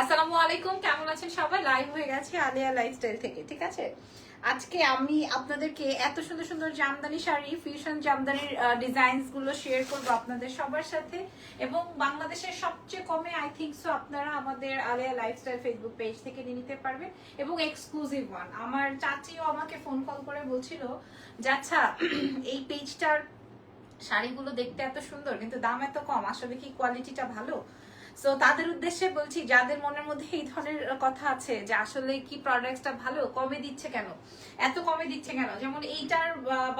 আসসালামু আলাইকুম, কেমন আছেন সবাই? লাইভ হয়ে গেছে আলিয়া লাইফস্টাইল থেকে, ঠিক আছে? আজকে আমি আপনাদেরকে এত সুন্দর সুন্দর জামদানি শাড়ি ফিউশন জামদানির শেয়ার আপনাদের সবার সাথে। এবং বাংলাদেশের সবচেয়ে কমে আই থিঙ্ক সো আপনারা আমাদের আলিয়া লাইফস্টাইল ফেসবুক পেজ থেকে নিয়ে নিতে পারবেন। এবং এক্সক্লুসিভ ওয়ান আমার চাচিও আমাকে ফোন কল করে বলছিল যে আচ্ছা এই পেজটার শাড়িগুলো দেখতে এত সুন্দর, কিন্তু দাম এত কম, আসলে কি কোয়ালিটিটা ভালো? সো তাদের উদ্দেশ্যে বলছি, যাদের মনের মধ্যে এই ধরনের কথা আছে যে আসলে কি প্রোডাক্টসটা ভালো, কমে দিচ্ছে কেন? এত কমে দিচ্ছে কেন? যেমন এইটার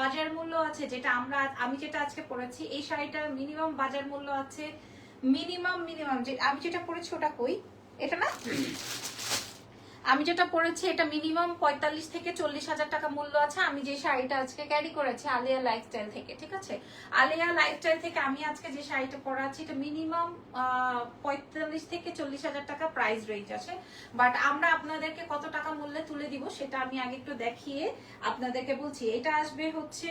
বাজার মূল্য আছে, যেটা আমরা আমি যেটা আজকে পড়েছি, এই শাড়িটার মিনিমাম বাজার মূল্য আছে মিনিমাম মিনিমাম যে আমি যেটা পড়েছি ওটা কই? এটা না? আমি যেটা পড়েছি, এটা মিনিমাম পঁয়তাল্লিশ থেকে চল্লিশ হাজার টাকা মূল্য আছে। আমি যে শাড়িটা আজকে ক্যারি করেছি, আলিয়া লাইফস্টাইল থেকে, ঠিক আছে? আলিয়া লাইফস্টাইল থেকে আমি আজকে যে শাড়িটা পরা আছি, এটা মিনিমাম পঁয়তাল্লিশ থেকে চল্লিশ হাজার টাকা প্রাইস রেঞ্জ আছে। বাট আমরা আপনাদেরকে কত টাকা মূল্যে তুলে দিব, সেটা আমি আগে একটু দেখিয়ে আপনাদেরকে বলছি। এটা আসবে হচ্ছে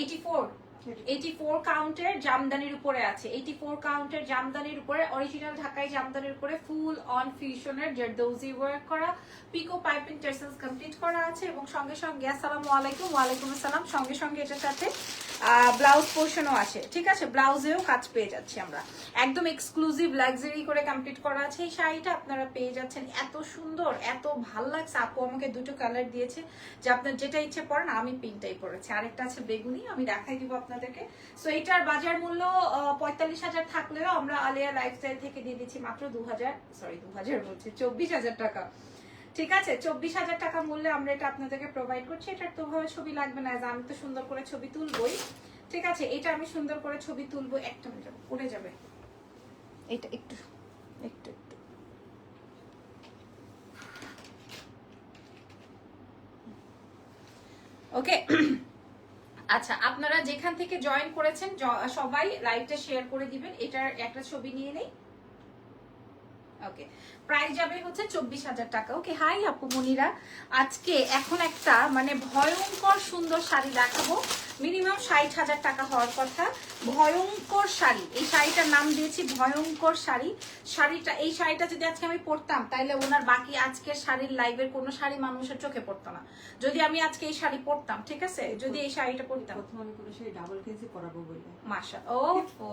এইটি ফোর এইটি ফোর কাউন্টের জামদানির উপরে আছে। এইটি ফোর কাউন্টের জামদানির উপরে অরিজিনাল ঢাকাই জামদানির উপরে ফুল অন ফিউশনের জারদৌজি ওয়ার্ক করা পিকো পাইপিং টার্সেলস কমপ্লিট করা আছে এবং সঙ্গে সঙ্গে, আসসালামু আলাইকুম, ওয়ালাইকুম আসসালাম, সঙ্গে সঙ্গে এটার সাথে ব্লাউজ পোর্শনও আছে। ঠিক আছে? ব্লাউজেও কাজ পেয়ে যাচ্ছি আমরা। একদম এক্সক্লুসিভ লাক্সারি করে কমপ্লিট করা আছে এই শাড়িটা। আপনারা পেয়ে যাচ্ছেন। এত সুন্দর, এত ভালো লাগছে। আপু আমাকে দুটো কালার দিয়েছে। যে আপনার যেটা ইচ্ছে পড়েন আমি পিঙ্কটাই পরেছি। আরেকটা আছে বেগুনি, আমি দেখাই দিব আপনাদেরকে। সো এটার বাজার মূল্য পঁয়তাল্লিশ হাজার থাকলেও আমরা আলিয়া লাইফস্টাইল থেকে দিয়ে দিচ্ছি মাত্র দু হাজার সরি দু হাজার বলছি, চব্বিশ হাজার টাকা। ঠিক আছে? চব্বিশ হাজার টাকা মূল্যে আমরা এটা আপনাদেরকে প্রোভাইড করছি। এটার তো ভাবে ছবি লাগবে না আমি তো সুন্দর করে ছবি তুলবই। ঠিক আছে? এটা আমি সুন্দর করে ছবি তুলবো, একটা মিনিট উড়ে যাবে। এটা একটু একটু একটু। ওকে আচ্ছা আপনারা যেখান থেকে জয়েন করেছেন সবাই লাইভটা শেয়ার করে দিবেন। এটার একটা ছবি নিয়ে নেই। ওকে প্রাইস যাবে হচ্ছে চব্বিশ হাজার টাকা। ওকে আপু আজকে এখন একটা মানে ভয়ঙ্কর সুন্দর শাড়ি দেখাবো। মিনিমাম ষাট হাজার টাকা হওয়ার কথা। ভয়ঙ্কর শাড়ি। এই শাড়িটার নাম দিয়েছি ভয়ঙ্কর শাড়ি। শাড়িটা এই শাড়িটা যদি আজকে আমি পরতাম তাহলে ওনার বাকি আজকের শাড়ির লাইভের কোনো শাড়ি মানুষের চোখে পড়তো না। যদি আমি আজকে এই শাড়ি পরতাম ঠিক আছে? যদি এই শাড়িটা পরতাম। প্রথমে আমি করে সেই ডাবল পরাবো বলে। মাসা ও ও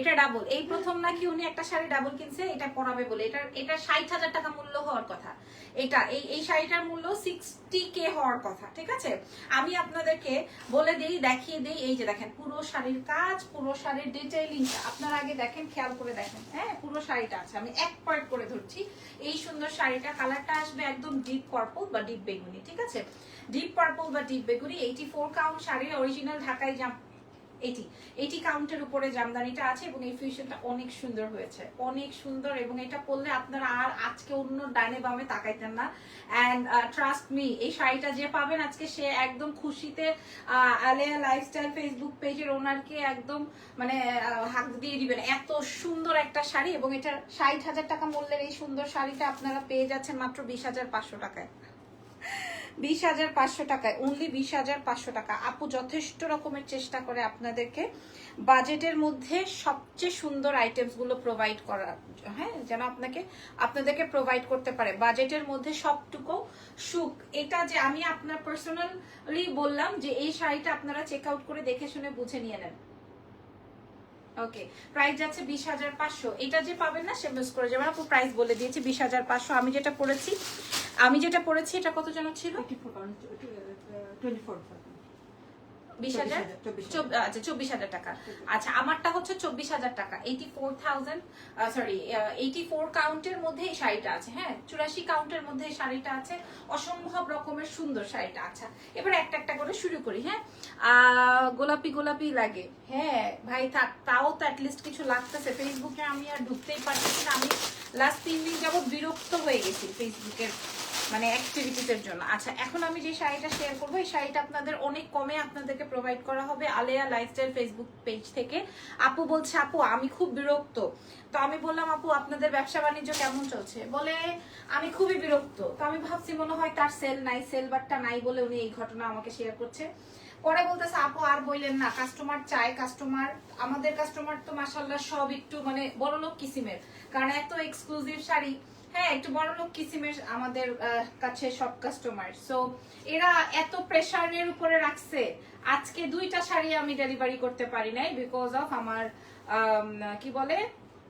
এটা ডাবল এই প্রথম নাকি উনি একটা শাড়ি ডাবল কিনছে, এটা পরাবে বলে। এটা এটা ষাট হাজার টাকা মূল্য হওয়ার কথা। এটা, এই এই শাড়িটার মূল্য সিক্সটি কে হওয়ার কথা, ঠিক আছে? আমি আপনাদেরকে বলে দিই, দেখিয়ে দিই, এই যে দেখেন, পুরো শাড়ির কাজ, পুরো শাড়ির ডিটেইলিং আপনারা আগে দেখেন, খেয়াল করে দেখেন হ্যাঁ? পুরো শাড়িটা আছে। আমি এক পার্ট করে ধরছি। এই সুন্দর শাড়িটা কালারটা আসবে একদম ডিপ পার্পল বা ডিপ বেগুনি, ঠিক আছে? ডিপ পার্পল বা ডিপ বেগুনি এইটি ফোর কাউন্ট শাড়ির অরিজিনাল ঢাকাই জাম এইটি এইটি কাউন্টের উপরে জামদানিটা আছে এবং এই ফিউশনটা অনেক সুন্দর হয়েছে। অনেক সুন্দর এবং এটা পরলে আপনারা আর আজকে অন্য ডানে বামে তাকাইতেন না। অ্যান্ড ট্রাস্ট মি এই শাড়িটা যে পাবেন আজকে সে একদম খুশিতে আলেয়া লাইফস্টাইল ফেসবুক পেজের ওনারকে একদম মানে হাত দিয়ে দিবেন। এত সুন্দর একটা শাড়ি এবং এটা ষাট হাজার টাকা মূল্যের এই সুন্দর শাড়িটা আপনারা পেয়ে যাচ্ছেন মাত্র বিশ হাজার পাঁচশো টাকায়। বিশ হাজার পাঁচশো টাকায় অনলি বিশ হাজার পাঁচশো টাকা। আপু যথেষ্ট রকমের চেষ্টা করে আপনাদেরকে বাজেটের মধ্যে সবচেয়ে সুন্দর আইটেমসগুলো প্রোভাইড করা হ্যাঁ যেন আপনাকে, আপনাদেরকে প্রোভাইড করতে পারে। বাজেটের মধ্যে সবটুকু সুখ। এটা যে আমি আপনার পার্সোনালি বললাম যে এই শাড়িটা আপনারা চেক আউট করে দেখে শুনে বুঝে নিয়ে নেন। ওকে প্রাইস যাচ্ছে বিশ হাজার পাঁচশো। এটা যে পাবেন না, সে মিস করে যাবেন। আপু প্রাইস বলে দিয়েছি বিশ হাজার পাঁচশো। আমি যেটা পড়েছি আমি যেটা পড়েছি, এটা কত জন ছিল? বিশ হাজার? আচ্ছা চব্বিশ হাজার টাকা। আচ্ছা আমারটা হচ্ছে চব্বিশ হাজার টাকা। Eighty four thousand sorry eighty four কাউন্টের মধ্যে এই শাড়িটা আছে হ্যাঁ? চুরাশি কাউন্টের মধ্যে এই শাড়িটা আছে। অসম্ভব রকমের সুন্দর শাড়িটা আচ্ছা। এবার একটা একটা করে শুরু করি হ্যাঁ? আহ, গোলাপি গোলাপি লাগে হ্যাঁ? ভাই থাক তাও তো অ্যাটলিস্ট কিছু লাগতেছে। ফেসবুকে আমি আর ঢুকতেই পারতেছি না। আমি লাস্ট তিন দিন যাবত বিরক্ত হয়ে গেছি ফেসবুকের মানে অ্যাক্টিভিটিসের জন্য। আচ্ছা এখন আমি যে শাড়িটা শেয়ার করব, এই শাড়িটা আপনাদের অনেক কমে আপনাদেরকে প্রোভাইড করা হবে আলেয়া লাইফস্টাইল ফেসবুক পেজ থেকে। আপু বলছে, আপু, আমি খুব বিরক্ত। তো আমি বললাম, আপু, আপনাদের ব্যবসা বাণিজ্য কেমন চলছে? বলে, আমি খুবই বিরক্ত। তো আমি ভাবছি, মনে হয় তার সেল নাই সেল বারটা নাই বলে উনি এই ঘটনা আমাকে শেয়ার করছে। পরে বলতেছে, আপু, আর বললেন না কাস্টমার চায় কাস্টমার আমাদের কাস্টমার তো মাসাল্লাহ সব একটু মানে বড় লোক কিসিমের। কারণ এত এক্সক্লুসিভ শাড়ি হ্যাঁ একটু বড় লোক কিসিমের আমাদের কাছে সব কাস্টমার সো এরা এত প্রেশারের উপরে রাখছে। আজকে দুইটা শাড়ি আমি ডেলিভারি করতে পারি নাই বিকজ অফ আমার আম, কি বলে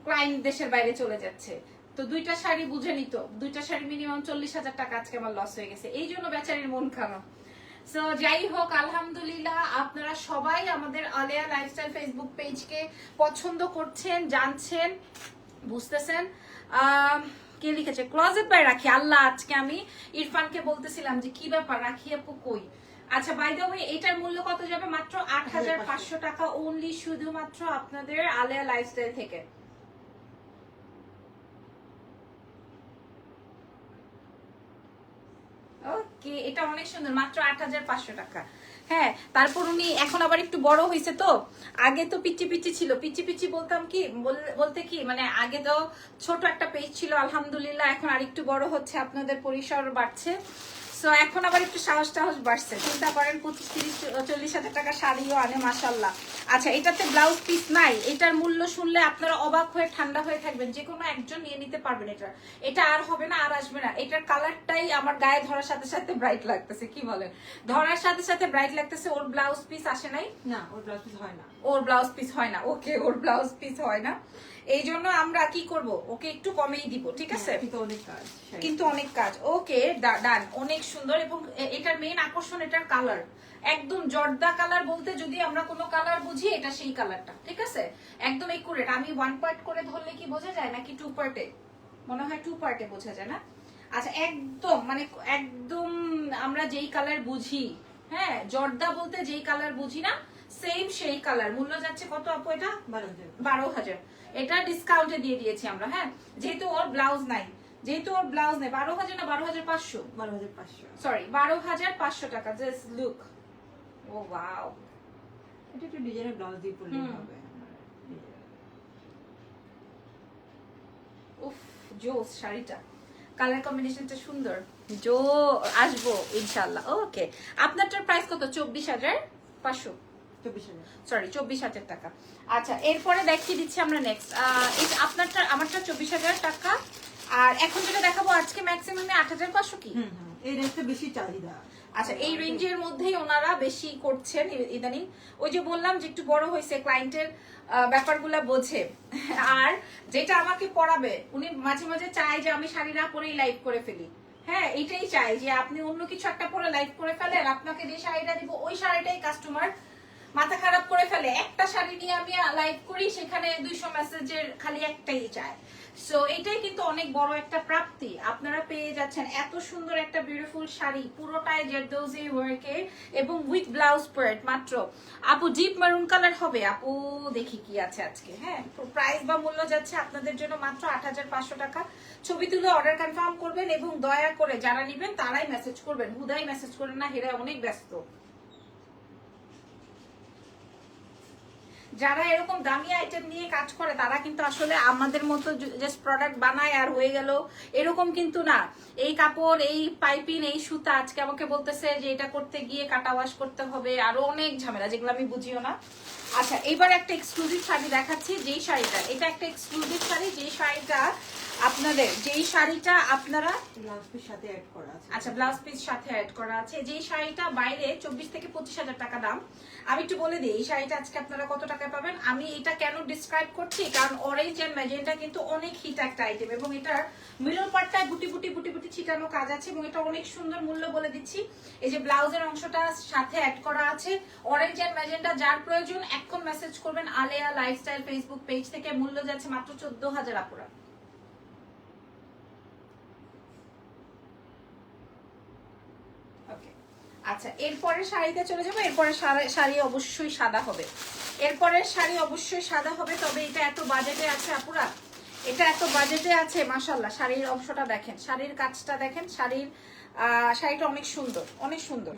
ক্লায়েন্ট দেশের বাইরে চলে যাচ্ছে। তো দুইটা শাড়ি বুঝে নিত। দুইটা শাড়ি মিনিমাম চল্লিশ হাজার টাকা আজকে আমার লস হয়ে গেছে। এই জন্য বেচারির মন খারাপ। সো যাই হোক আলহামদুলিল্লাহ আপনারা সবাই আমাদের আলেয়া লাইফস্টাইল ফেসবুক পেজকে পছন্দ করছেন জানছেন বুঝতেছেন। আম, কে লিখেছে? ক্লোজেট বাই রাখি। আল্লাহ আজকে আমি ইরফানকে বলতেছিলাম যে কি ব্যাপার? রাখি আপু কই? আচ্ছা বাই দ্য ওয়ে এটার মূল্য কত যাবে? মাত্র আট হাজার পাঁচশো টাকা অনলি শুধুমাত্র আপনাদের আলেয়া লাইফস্টাইল থেকে। ওকে এটা অনেক সুন্দর। মাত্র আট হাজার পাঁচশো টাকা। হ্যাঁ তারপর উনি এখন আবার একটু বড় হয়েছে তো। আগে তো পিচি পিচি ছিল। পিচি পিচি বলতাম কি, বল- বলতে কি মানে আগে তো ছোট একটা পেজ ছিল, আলহামদুলিল্লাহ, এখন আর একটু বড় হচ্ছে, আপনাদের পরিসর বাড়ছে। সো এখন আবার একটু সাহস টাহস বাড়ছে। চিন্তা করেন, পঁচিশ, তিরিশ, চল্লিশ হাজার টাকা শাড়িও আনে মাসাল্লাহ আচ্ছা এটাতে ব্লাউজ পিস নাই। এটার মূল্য শুনলে আপনারা অবাক হয়ে, ঠান্ডা হয়ে থাকবেন। যে কোনো একজন নিয়ে নিতে পারবেন এটা। এটা আর হবে না, আর আসবে না। এটার কালারটাই আমার গায়ে ধরার সাথে সাথে ব্রাইট লাগতেছে, কি বলেন? ধরার সাথে সাথে ব্রাইট লাগতেছে, ওর ব্লাউজ পিস আসে নাই? না, ওর ব্লাউজ পিস হয় না। ওর ব্লাউজ পিস হয় না ওকে ওর ব্লাউজ পিস হয় না। এই জন্য আমরা কি করব? ওকে একটু কমেই দিব ঠিক আছে? কিন্তু অনেক কাজ ওকে ডান অনেক সুন্দর এবং এটার মেইন আকর্ষণ এটার কালার একদম জর্দা কালার বলতে যদি আমরা কোনো কালার বুঝি এটা সেই কালারটা ঠিক আছে? একদম একুরেট আমি ওয়ান পার্ট করে ধরলে কি বোঝা যায় নাকি টু পার্টে মনে হয় টু পার্টে বোঝা যায় না? আচ্ছা একদম মানে একদম আমরা যেই কালার বুঝি হ্যাঁ জর্দা বলতে যেই কালার বুঝি না সেম সেই কালার মূল্য যাচ্ছে কত আপু এটা? বারো হাজার। এটা ডিসকাউন্টে দিয়ে দিয়েছি আমরা হ্যাঁ? যেহেতু ওর ব্লাউজ নাই। যেহেতু ওর ব্লাউজ নেই বারো হাজার না বারো হাজার পাঁচশো? বারো হাজার পাঁচশো। সরি বারো হাজার পাঁচশো টাকা জাস্ট লুক ও ওয়াও এটা একটু ডিজাইনের ব্লাউজ দিয়ে পরলে হবে উফ জোস শাড়িটা। কালার কম্বিনেশনটা সুন্দর। জো আসব ইনশাল্লাহ ওকে আপনারটার প্রাইস কত? চব্বিশ হাজার পাঁচশো। সরি চব্বিশ হাজার টাকা। আচ্ছা এরপরে দেখিয়ে দিচ্ছি আমরা নেক্সট আপনারটা আমারটা চব্বিশ হাজার টাকা। আর এখন যেটা দেখাবো আজকে ম্যাক্সিমামে আট হাজার পাঁচশো কি? এই রেঞ্জটা বেশি চাহিদা। আচ্ছা এই রেঞ্জের মধ্যেই ওনারা বেশি করছেন ইদানিং। ওই যে বললাম যে একটু বড় হয়েছে ক্লায়েন্টের ব্যাপারগুলা বোঝে। আর যেটা আমাকে পড়াবে উনি মাঝে মাঝে চায় যে আমি শাড়ি না পরেই লাইভ করে ফেলি। হ্যাঁ এটাই চাই যে আপনি অন্য কিছু একটা পরে লাইভ করে ফেলেন আপনাকে যে শাড়িটা দিব ওই শাড়িটাই কাস্টমার মাথা খারাপ করে ফেলে। একটা শাড়ি নিয়ে আমি লাইভ করি, সেখানে দুইশো মেসেজের খালি একটাই চায় সো এটাই কিন্তু অনেক বড় একটা প্রাপ্তি। আপনারা পেয়ে যাচ্ছেন এত সুন্দর একটা বিউটিফুল শাড়ি, পুরোটাই জেরদৌজি ওয়ার্কে এবং উইথ ব্লাউজ প্যারেট মাত্র। আপু ডিপ মারুন কালার হবে। আপু, দেখি কি আছে আজকে। হ্যাঁ প্রাইস বা মূল্য যাচ্ছে আপনাদের জন্য মাত্র আট হাজার পাঁচশো টাকা। ছবি তুলে অর্ডার কনফার্ম করবেন এবং দয়া করে যারা নিবেন তারাই মেসেজ করবেন। হুদাই মেসেজ করেন না হেরা অনেক ব্যস্ত। যারা এরকম দামি আইটেম নিয়ে কাজ করে, তারা কিন্তু আসলে আমাদের মতো জাস্ট প্রোডাক্ট বানায় আর হয়ে গেল। এরকম কিন্তু না। এই কাপড়, এই পাইপিং, এই সুতা আজকে আমাকে বলতেছে যে এটা করতে গিয়ে কাটা ওয়াশ করতে হবে। আরও অনেক ঝামেলা, যেগুলো আমি বুঝিও না। আচ্ছা এবার একটা এক্সক্লুসিভ শাড়ি দেখাচ্ছি, যেই শাড়িটা। এটা একটা এক্সক্লুসিভ শাড়ি, যেই শাড়িটা আপনাদের যেই শাড়িটা আপনারা ব্লাউজ পিস সাথে অ্যাড করা আছে। আচ্ছা ব্লাউজ পিস সাথে অ্যাড করা আছে। যেই শাড়িটা বাইরে চব্বিশ থেকে পঁচিশ হাজার টাকা দাম। আমি একটু বলে দিই এই শাড়িটা আজকে আপনারা কত টাকায় পাবেন? আমি এটা কেন ডিসক্রাইব করছি? কারণ অরেঞ্জ এন্ড ম্যাজেন্টা কিন্তু অনেক হিট একটা আইটেম এবং এটার মিডল পার্টটায় বুটি বুটি বুটি বুটি ছিটানো কাজ আছে এবং এটা অনেক সুন্দর মূল্য বলে দিচ্ছি। এই যে ব্লাউজের অংশটা সাথে অ্যাড করা আছে। অরেঞ্জ এন্ড ম্যাজেন্টা যার প্রয়োজন এখন মেসেজ করবেন আলেয়া লাইফস্টাইল ফেসবুক পেজ থেকে। মূল্য যাচ্ছে মাত্র চোদ্দ হাজার আপুরা ওকে আচ্ছা এরপরে শাড়িতে চলে যাব। এরপরে শাড়ি- অবশ্যই সাদা হবে। এরপরের শাড়ি অবশ্যই সাদা হবে তবে এটা এত বাজেটে আছে আপুরা? এটা এত বাজেটে আছে মাশাল্লাহ শাড়ির অংশটা দেখেন। শাড়ির কাজটা দেখেন শাড়ির শাড়িটা অনেক সুন্দর অনেক সুন্দর।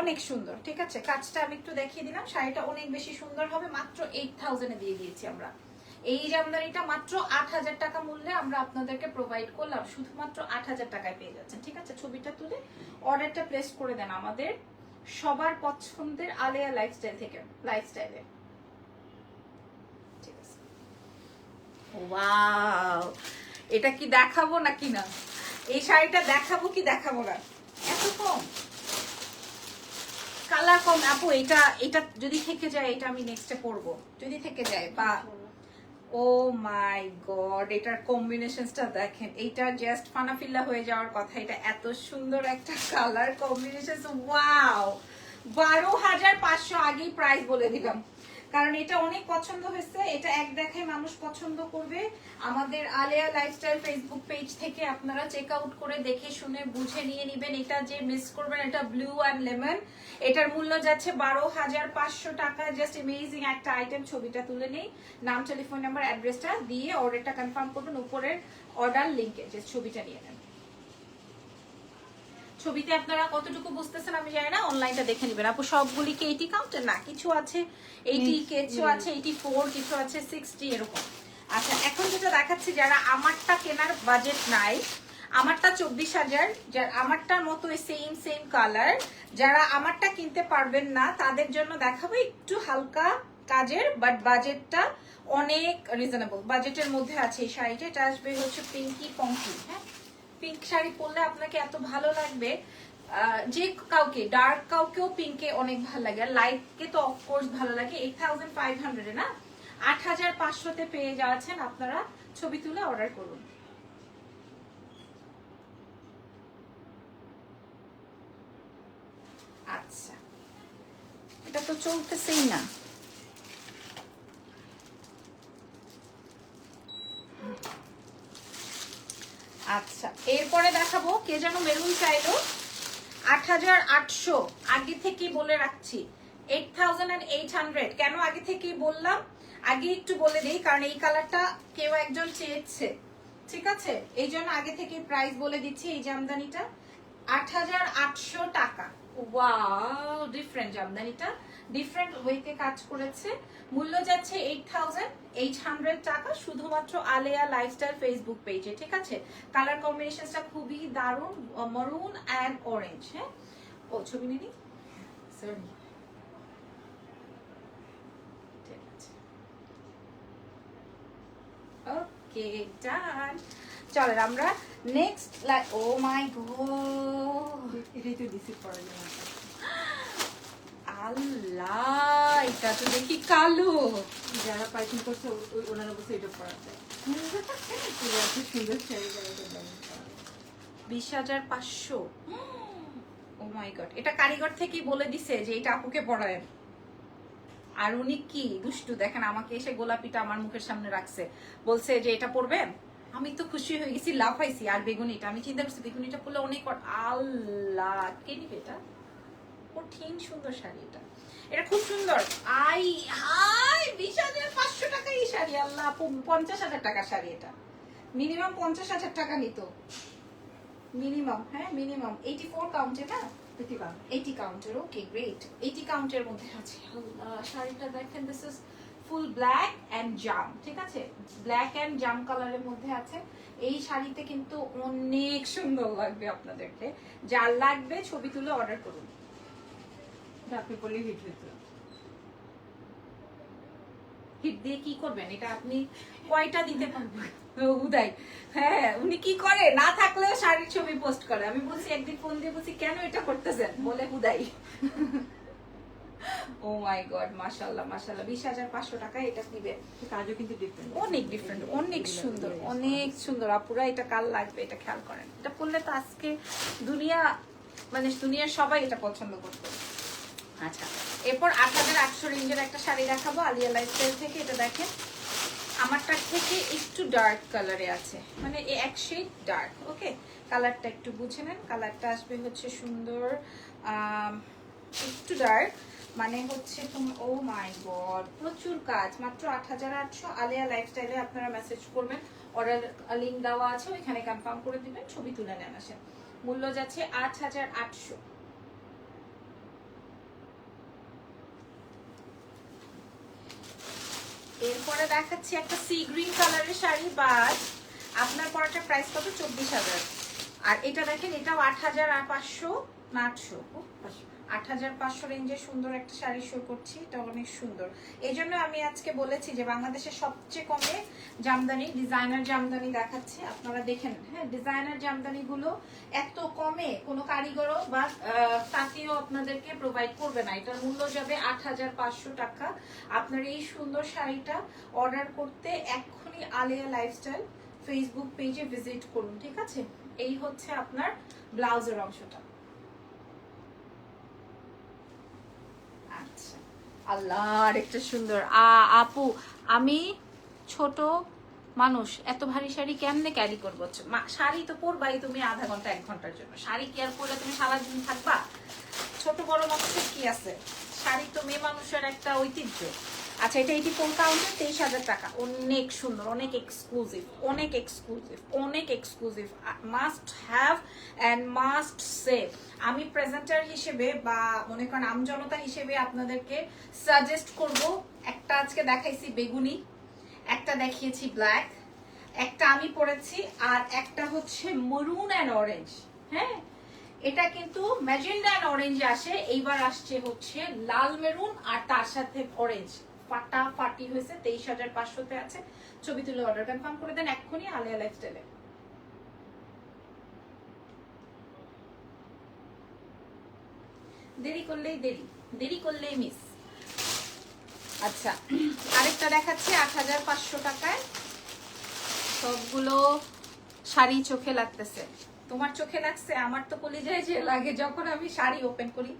অনেক সুন্দর ঠিক আছে? কাজটা আমি একটু দেখিয়ে দিলাম শাড়িটা অনেক বেশি সুন্দর হবে মাত্র এইট থাউজেন্ডে দিয়ে দিয়েছি আমরা। এই জামদানিটা মাত্র আট হাজার টাকা মূল্যে আমরা আপনাদেরকে প্রোভাইড করলাম। শুধুমাত্র আট হাজার টাকায় পেয়ে যাচ্ছেন, ঠিক আছে? ছবিটা তুলে অর্ডারটা প্লেস করে দেন আমাদের সবার পছন্দের আলেয়া লাইফস্টাইল থেকে লাইফস্টাইলে ঠিক আছে? এটা কি দেখাবো নাকি না? এই শাড়িটা দেখাবো কি দেখাবো না? এত কম। কালার কম। আপু, এটা এটা যদি থেকে যায়, এটা আমি নেক্সটে পরবো। যদি থেকে যায়, বা ও মাই গড এটার কম্বিনেশনটা দেখেন এইটা জাস্ট ফানাফিল্লা হয়ে যাওয়ার কথা, এটা এত সুন্দর একটা কালার কম্বিনেশন ওয়াও বারো হাজার পাঁচশো আগেই প্রাইস বলে দিলাম। কারণ এটা অনেক পছন্দ হয়েছে, এটা এক দেখায় মানুষ পছন্দ করবে। আমাদের আলেয়া লাইফস্টাইল ফেসবুক পেজ থেকে আপনারা চেক আউট করে দেখে শুনে বুঝে নিয়ে নেবেন এটা যে মিস করবেন, এটা ব্লু অ্যান্ড লেমন এটার মূল্য যাচ্ছে বারো হাজার পাঁচশো টাকা। জাস্ট অ্যামেজিং একটা আইটেম ছবিটা তুলে নেই। নাম টেলিফোন নাম্বার অ্যাড্রেসটা দিয়ে অর্ডারটা কনফার্ম করবেন উপরের অর্ডার লিঙ্কে যে ছবিটা নিয়ে নেন। ছবিতে আপনারা কতটুকু বুঝতেছেন আমি জানি না অনলাইনটা দেখে নেবেন। আপু সবগুলি কি এইটি কাউন্টার না কিছু আছে এইটি কিছু আছে এইটি ফোর কিছু আছে সিক্সটি এরকম। আচ্ছা এখন যেটা দেখাচ্ছি যারা আমারটা কেনার বাজেট নাই আমারটা চব্বিশ হাজার যার আমারটার মতো সেম সেম কালার যারা আমারটা কিনতে পারবেন না তাদের জন্য দেখাবো একটু হালকা কাজের বাট বাজেটটা অনেক রিজনেবল বাজেটের মধ্যে আছে এই শাড়িটা এটা আসবে হচ্ছে পিঙ্কি পঙ্কি হ্যাঁ? পিঙ্ক শাড়ি পরলে আপনাকে এত ভালো লাগবে। যে কাউকে ডার্ক কাউকেও পিঙ্কে অনেক ভালো লাগে। আর লাইটকে তো অফকোর্স ভালো লাগে। এইট থাউজেন্ড না? আট হাজার পাঁচশোতে পেয়ে যাচ্ছেন আপনারা ছবি তুলে অর্ডার করুন। আচ্ছা। এটা তো চলতেছেই না আচ্ছা এরপরে দেখাবো কে যেন মেরুন চাইলো আট হাজার আটশো, আগে থেকেই বলে রাখছি। Eight thousand and eight hundred কেন আগে থেকেই বললাম? আগে একটু বলে দিই, কারণ এই কালারটা কেউ একজন চেয়েছে। ঠিক আছে? এই জন্য আগে থেকে প্রাইস বলে দিচ্ছি এই জামদানিটা। আট হাজার আটশো টাকা। Wow different জামদানিটা। ডিফারেন্ট ওয়েতে কাজ করেছে। মূল্য যাচ্ছে এইট থাউজেন্ড এইট হান্ড্রেড টাকা শুধুমাত্র আলেয়া লাইফস্টাইল ফেসবুক পেজে ঠিক আছে? কালার কম্বিনেশনটা খুবই দারুণ মরুন অ্যান্ড অরেঞ্জ হ্যাঁ? ও, ছবি নিনি সরি ওকে ডান আমরা next like oh my god এটাই তো রিসিভ করা। আল্লাহ এটা তো দেখি কালো। যারা করছে ওনারা বলছে এটা। বিশ হাজার পাঁচশো। ও মাই গড এটা কারিগর বলে দিছে যে এটা আপুকে পড়ায় আর উনি কি দুষ্টু, দেখেন আমাকে এসে গোলাপিটা আমার মুখের সামনে রাখছে। বলছে যে এটা পরবেন? আমি তো খুশি হয়ে গেছি, লাফাইছি। আর বেগুনিটা, আমি চিন্তা করছি, বেগুনিটা পরলে অনেক আল্লাহ, কে নিবে এটা? কঠিন, সুন্দর শাড়ি এটা। খুব সুন্দর। আই হাই বিশ হাজার পাঁচশো টাকা এই শাড়ি, আল্লাহ পঞ্চাশ হাজার টাকা শাড়ি এটা। মিনিমাম পঞ্চাশ হাজার টাকা নিত। মিনিমাম হ্যাঁ মিনিমাম এইটি ফোর কাউন্টে না কাম। এইটি কাউন্টার ওকে গ্রেট এইটি কাউন্টের মধ্যে আছে শাড়িটা দেখেন this is full black and জাম ঠিক আছে? ব্ল্যাক অ্যান্ড জাম কালারের মধ্যে আছে। এই শাড়িতে কিন্তু অনেক সুন্দর লাগবে আপনাদেরকে। যার লাগবে ছবি তুলে অর্ডার করুন। আপনি বললে হিট হিট দিয়ে কি করবেন? এটা আপনি কয়টা দিতে পারবেন? উদয়। হ্যাঁ উনি কি করে? না থাকলেও শাড়ির ছবি পোস্ট করে। আমি বলছি একদিন ফোন দিয়ে বলছি কেন এটা করতেছেন? বলে হুদাই ও মাই গড বিশ হাজার পাঁচশো টাকা এটা দিবে। কাজও কিন্তু ডিফারেন্ট অনেক ডিফারেন্ট অনেক সুন্দর অনেক সুন্দর। আপুরা এটা কাল লাগবে এটা খেয়াল করেন। এটা পরলে তো আজকে দুনিয়া মানে দুনিয়ার সবাই এটা পছন্দ করতো। আচ্ছা এরপর আট হাজার আটশো রেঞ্জের একটা শাড়ি দেখাবো, আলিয়া লাইফস্টাইল থেকে, এটা দেখেন। আমারটার থেকে একটু ডার্ক কালারে আছে মানে এক শেড ডার্ক ওকে কালারটা একটু বুঝে নেন কালারটা আসবে হচ্ছে সুন্দর একটু ডার্ক মানে হচ্ছে ও মাই গড প্রচুর কাজ, মাত্র আট হাজার আটশো। আলিয়া লাইফস্টাইলে আপনারা মেসেজ করবেন অর্ডার লিঙ্ক দেওয়া আছে, ওইখানে কনফার্ম করে দিবেন, ছবি তুলে নেন আসেন। মূল্য যাচ্ছে আট হাজার আটশো। এরপরে দেখাচ্ছি একটা সি গ্রিন কালারের শাড়ি বাস আপনার পরাটার প্রাইস কত? চব্বিশ হাজার। আর এটা দেখেন, এটাও আট হাজার আর পাঁচশো না আটশো। আট হাজার পাঁচশো রেঞ্জের সুন্দর একটা শাড়ি শো করছি, এটা অনেক সুন্দর। এই জন্য আমি আজকে বলেছি যে বাংলাদেশের সবচেয়ে কমে জামদানি ডিজাইনার জামদানি দেখাচ্ছি, আপনারা দেখেন হ্যাঁ ডিজাইনার জামদানিগুলো এত কমে কোনো কারিগরও বা তাঁতিও আপনাদেরকে প্রোভাইড করবে না। এটার মূল্য যাবে আট হাজার পাঁচশো টাকা। আপনার এই সুন্দর শাড়িটা অর্ডার করতে এক্ষুনি আলিয়া লাইফস্টাইল ফেসবুক পেজে ভিজিট করুন, ঠিক আছে? এই হচ্ছে আপনার ব্লাউজের অংশটা। আল্লাহ আরেকটা সুন্দর। আ, আপু, আমি ছোট মানুষ, এত ভারী শাড়ি কেমনে ক্যারি করব? শাড়ি তো পরবাই তুমি আধা ঘণ্টা, এক ঘণ্টার জন্য। শাড়ি কি আর পরলে তুমি সারাদিন থাকবা? ছোট বড় মানুষের কি আছে? শাড়ি তো মেয়ে মানুষের একটা ঐতিহ্য। আচ্ছা এটা এইটি ফোন কাউন্টার তেইশ হাজার টাকা। অনেক সুন্দর, অনেক এক্সক্লুসিভ অনেক এক্সক্লুসিভ অনেক exclusive must have and must save আমি প্রেজেন্টার হিসেবে বা মনে করেন আমজনতা হিসেবে আপনাদেরকে সাজেস্ট করব, একটা আজকে দেখাইছি বেগুনি, একটা দেখিয়েছি ব্ল্যাক একটা আমি পরেছি আর একটা হচ্ছে মরুন অ্যান্ড অরেঞ্জ হ্যাঁ? এটা কিন্তু ম্যাজেন্ডা অ্যান্ড অরেঞ্জে আসে, এইবার আসছে হচ্ছে লাল মেরুন আর তার সাথে অরেঞ্জ ফাটা ফাটি হয়েছে, তেইশ হাজার পাঁচশোতে আছে। ছবি তুলে অর্ডার কনফার্ম করে দেন এক্ষুনি আলিয়া লাইফস্টাইলে দেরি করলেই দেরি দেরি করলেই মিস আচ্ছা আরেকটা দেখাচ্ছি, আট হাজার পাঁচশো টাকায়। সবগুলো শাড়ি চোখে লাগতেছে। তোমার চোখে লাগছে, আমার তো কলিজায় যে লাগে, যখন আমি শাড়ি ওপেন করি।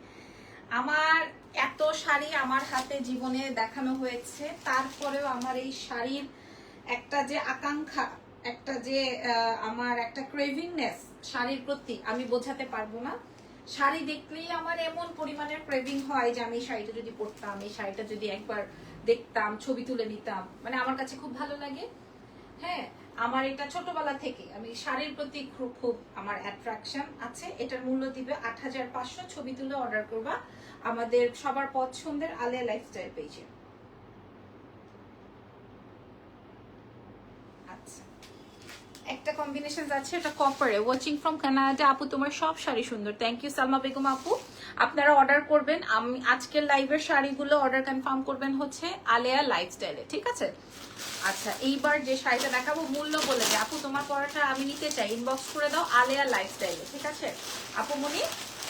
আমার এত শাড়ি আমার হাতে জীবনে দেখানো হয়েছে। তারপরেও আমার এই শাড়ির একটা যে আকাঙ্ক্ষা, একটা যে আমার একটা ক্রেভিংনেস শাড়ির প্রতি আমি বোঝাতে পারব না। শাড়ি দেখলেই আমার এমন পরিমাণের ক্রেভিং হয় যে আমি শাড়িটা যদি পরতাম, এই শাড়িটা যদি একবার দেখতাম, ছবি তুলে নিতাম। মানে আমার কাছে খুব ভালো লাগে। হ্যাঁ আমার এটা ছোটবেলা থেকে, আমি শাড়ির প্রতি খুব আমার অ্যাট্রাকশন আছে। এটার মূল্য দিবে আট হাজার পাঁচশো, ছবি তুলে অর্ডার করবা আমাদের সবার পছন্দের আলিয়া লাইফস্টাইল পেজে আচ্ছা। একটা কম্বিনেশন আছে, এটা কপারে ওয়াচিং ফ্রম কানাডা আপু তোমার সব শাড়ি সুন্দর। থ্যাংক ইউ সালমা বেগম আপু। আপনারা অর্ডার করবেন। আমি আজকের লাইভের শাড়িগুলো অর্ডার কনফার্ম করবেন হচ্ছে আলেয়া লাইফস্টাইলে ঠিক আছে? আচ্ছা এইবার যে শাড়িটা দেখাবো, মূল্য বলে যে, আপু, তোমার পড়াটা আমি নিতে চাই। ইনবক্স করে দাও আলেয়া লাইফস্টাইলে ঠিক আছে? আপু মনি,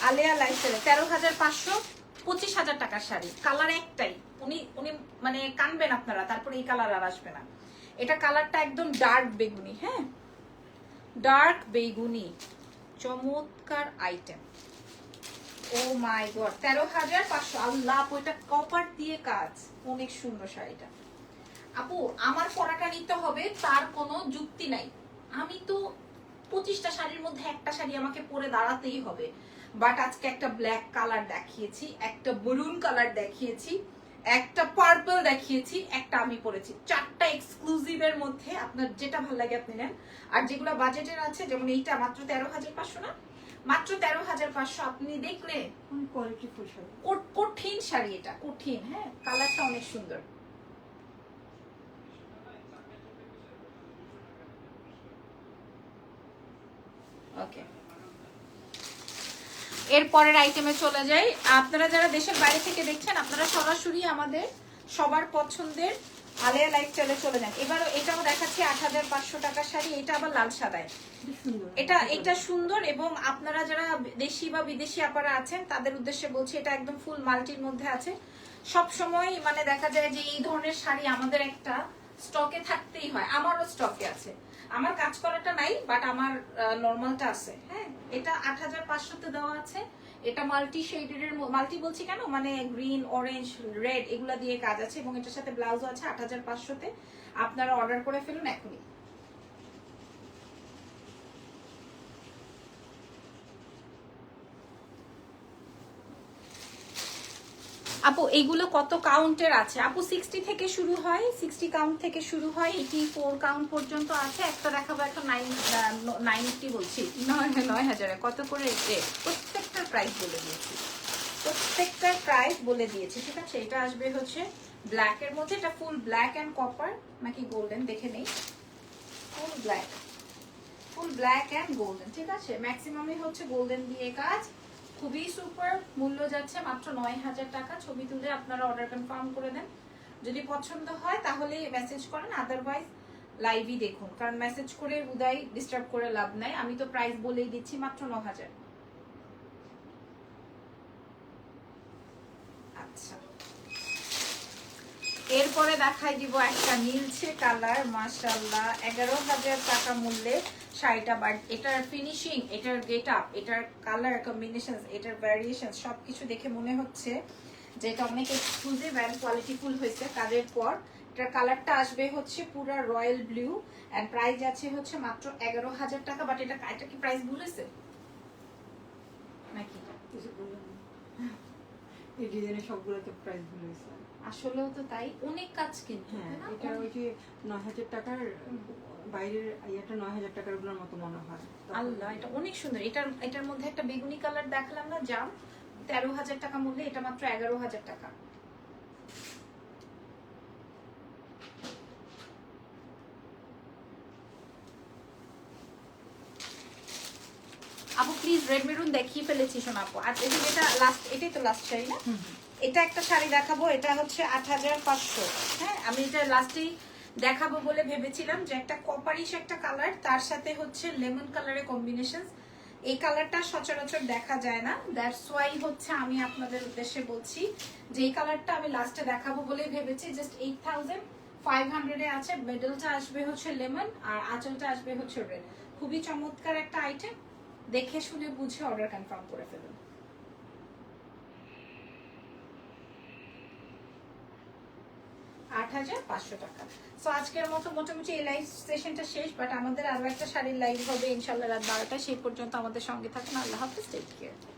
আলেয়া লাইফস্টাইলে তেরো হাজার পাঁচশো পঁচিশ হাজার টাকার শাড়ি। কালার একটাই। উনি উনি মানে কানবেন আপনারা, তারপরে এই কালার আর আসবে না। এটা কালারটা একদম ডার্ক বেগুনি হ্যাঁ? ডার্ক বেগুনি। চমৎকার আইটেম ও মাই গড তেরো হাজার পাঁচশো। আল্লাহ এটা কপার দিয়ে কাজ। অনেক সুন্দর শাড়িটা। আপু আমার পরাটা নিতে হবে তার কোনো যুক্তি নাই। আমি তো পঁচিশটা শাড়ির মধ্যে একটা শাড়ি আমাকে পরে দাঁড়াতেই হবে। বাট আজকে একটা ব্ল্যাক কালার দেখিয়েছি একটা বলুন কালার দেখিয়েছি একটা পার্পল দেখিয়েছি একটা আমি পরেছি। চারটা এক্সক্লুসিভের মধ্যে আপনার যেটা ভালো লাগে আপনি নেন। আর যেগুলো বাজেটের আছে যেমন এইটা মাত্র তেরো হাজার পাঁচশো না? মাত্র তেরো হাজার পাঁচশো আপনি দেখলে কঠিন শাড়ি এটা কঠিন হ্যাঁ? কালারটা অনেক সুন্দর। ওকে এরপরের আইটেমে চলে যাই। আপনারা যারা দেশের বাইরে থেকে দেখছেন আপনারা সরাসরি আমাদের সবার পছন্দের আলেয়া লাইফস্টাইলে চলে যান। এবারও এটাও দেখাচ্ছি আট হাজার পাঁচশো টাকার শাড়ি এটা আবার লাল সাদায়। এটা এটা এটা সুন্দর এবং আপনারা যারা দেশি বা বিদেশি আপারা আছেন তাদের উদ্দেশ্যে বলছি এটা একদম ফুল মাল্টির মধ্যে আছে। সব সময় মানে দেখা যায় যে এই ধরনের শাড়ি আমাদের একটা স্টকে থাকতেই হয় আমারও স্টকে আছে। আমার কাজ করাটা নাই বাট আমার নর্মালটা আছে। হ্যাঁ এটা আট হাজার পাঁচশোতে দেওয়া আছে। এটা মাল্টি শেডের মাল্টি বলছি কেন? মানে গ্রিন অরেঞ্জ রেড এগুলা দিয়ে কাজ আছে এবং এটার সাথে ব্লাউজও আছে আট হাজার পাঁচশোতে। আপনারা অর্ডার করে ফেলুন এখনই। আপু এইগুলো কত কাউন্টের আছে? আপু সিক্সটি থেকে শুরু হয় সিক্সটি কাউন্ট থেকে শুরু হয় এইটি ফোর কাউন্ট পর্যন্ত আছে। একটা দেখাবো, একটা নাইন নাইনটি বলছি। নয় নয় হাজারে। কত করে প্রত্যেকটার প্রাইস বলে দিয়েছি। প্রত্যেকটার প্রাইস বলে দিয়েছি, ঠিক আছে? এটা আসবে হচ্ছে ব্ল্যাক এর মধ্যে। এটা ফুল ব্ল্যাক অ্যান্ড কপার নাকি গোল্ডেন দেখে নেই। Full black full black and golden ঠিক আছে? ম্যাক্সিমামই হচ্ছে গোল্ডেন দিয়ে কাজ। খুবই সুপার, মূল্য যাচ্ছে মাত্র নয় হাজার টাকা। ছবি তুলে আপনারা অর্ডার কনফার্ম করে দেন যদি পছন্দ হয় তাহলে মেসেজ করেন আদারওয়াইজ লাইভই দেখুন। কারণ মেসেজ করে উদয় ডিস্টার্ব করে লাভ নাই। আমি তো প্রাইস বলেই দিচ্ছি মাত্র ন হাজার। আচ্ছা। এরপরে দেখাই দিব একটা নীলছে কালার মাশাল্লাহ এগারো হাজার টাকা মূল্যে শাড়িটা বাট এটার ফিনিশিং এটার গেট আপ এটার কালার কম্বিনেশন এটার ভ্যারিয়েশন সবকিছু দেখে মনে হচ্ছে যে এটা অনেক এক্সক্লুসিভ অ্যান্ড কোয়ালিটিফুল হয়েছে কাজের পর। এটার কালারটা আসবে হচ্ছে পুরো রয়্যাল ব্লু অ্যান্ড প্রাইস আছে হচ্ছে মাত্র এগারো হাজার টাকা বাট এটা এটা কি প্রাইস বলেছে নাকি? কিছু। এই ডিজাইনের সবগুলোতে প্রাইস হয়েছে। আসলেও তো তাই অনেক কাজ কিন্তু হ্যাঁ এটা ওই যে নয় হাজার টাকার বাইরের নয় হাজার টাকারগুলোর মতো মনে হয়। আল্লাহ এটা অনেক সুন্দর। এটার এটার মধ্যে একটা বেগুনি কালার দেখালাম না জাম। তেরো হাজার টাকা মূল্যে এটা মাত্র এগারো হাজার টাকা। আপু প্লিজ রেড মেরুন দেখিয়ে ফেলেছি শোনা আপু আর এটা লাস্ট এটাই তো লাস্ট শাড়ি না। এটা একটা শাড়ি দেখাবো, এটা হচ্ছে আট হাজার পাঁচশো। হ্যাঁ আমি এটা লাস্টেই দেখাবো বলে ভেবেছিলাম যে একটা কপারিশ একটা কালার তার সাথে হচ্ছে লেমন কালারের কম্বিনেশন এই কালারটা সচরাচর দেখা যায় না। দ্যাটস ওয়াই হচ্ছে আমি আপনাদের উদ্দেশ্যে বলছি যে এই কালারটা আমি লাস্টে দেখাবো বলেই ভেবেছি। জাস্ট এইট থাউজেন্ড ফাইভ হান্ড্রেডে আছে মেডেলটা আসবে হচ্ছে লেমন আর আঁচলটা আসবে হচ্ছে রেড খুবই চমৎকার একটা আইটেম দেখে শুনে বুঝে অর্ডার কনফার্ম করে ফেলুন। আট হাজার পাঁচশো টাকা। সো আজকের মতো মোটামুটি এই লাইভ সেশনটা শেষ বাট আমাদের আরও একটা শাড়ির লাইভ হবে, ইনশাল্লাহ রাত বারোটা সেই পর্যন্ত আমাদের সঙ্গে থাকুন। আল্লাহ হাফিজ টেক কেয়ার